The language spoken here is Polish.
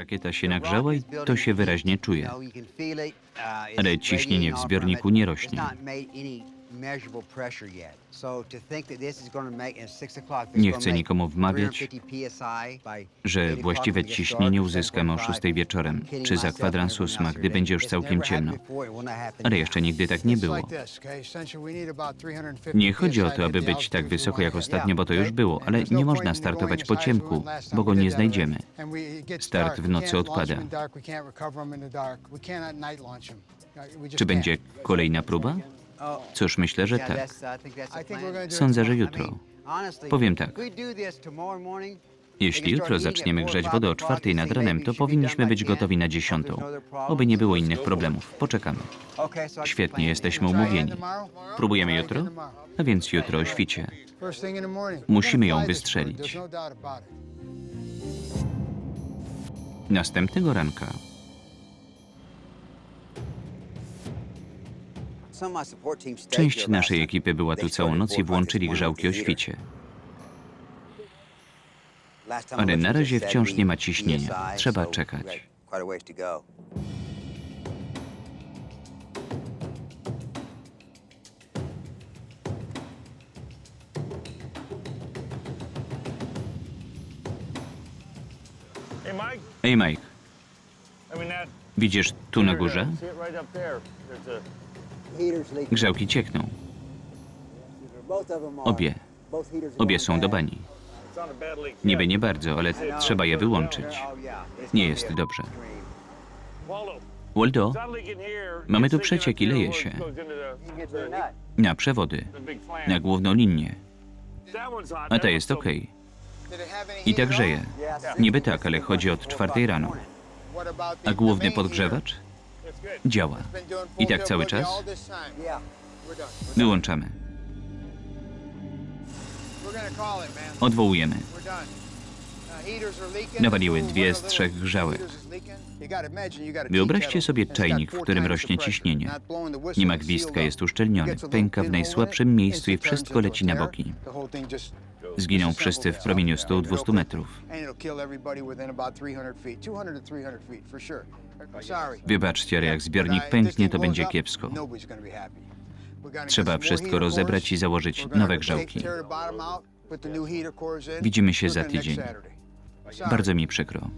Rakieta się nagrzała i to się wyraźnie czuje. Ale ciśnienie w zbiorniku nie rośnie. Nie chcę nikomu wmawiać, że właściwe ciśnienie uzyskamy o 6 wieczorem, czy za kwadrans ósma, gdy będzie już całkiem ciemno. Ale jeszcze nigdy tak nie było. Nie chodzi o to, aby być tak wysoko jak ostatnio, bo to już było, ale nie można startować po ciemku, bo go nie znajdziemy. Start w nocy odpada. Czy będzie kolejna próba? Cóż, myślę, że tak. Sądzę, że jutro. Powiem tak. Jeśli jutro zaczniemy grzać wodę o czwartej nad ranem, to powinniśmy być gotowi na dziesiątą. Oby nie było innych problemów. Poczekamy. Świetnie, jesteśmy umówieni. Próbujemy jutro? A więc jutro o świcie. Musimy ją wystrzelić. Następnego ranka część naszej ekipy była tu całą noc i włączyli grzałki o świcie. Ale na razie wciąż nie ma ciśnienia. Trzeba czekać. Ej, Mike, widzisz tu na górze? Grzałki ciekną. Obie. Obie są do bani. Niby nie bardzo, ale trzeba je wyłączyć. Nie jest dobrze. Waldo. Mamy tu przeciek i leje się. na przewody, na główną linię. A ta jest okej. I tak grzeje. Niby tak, ale chodzi od czwartej rano. A główny podgrzewacz? Działa. I tak cały czas? Wyłączamy. Odwołujemy. Nawaliły dwie z trzech grzałek. Wyobraźcie sobie czajnik, w którym rośnie ciśnienie. Nie ma gwizdka, jest uszczelniony, pęka w najsłabszym miejscu i wszystko leci na boki. Zginą wszyscy w promieniu 100-200 metrów. Wybaczcie, ale jak zbiornik pęknie, to będzie kiepsko. Trzeba wszystko rozebrać i założyć nowe grzałki. Widzimy się za tydzień. Bardzo mi przykro.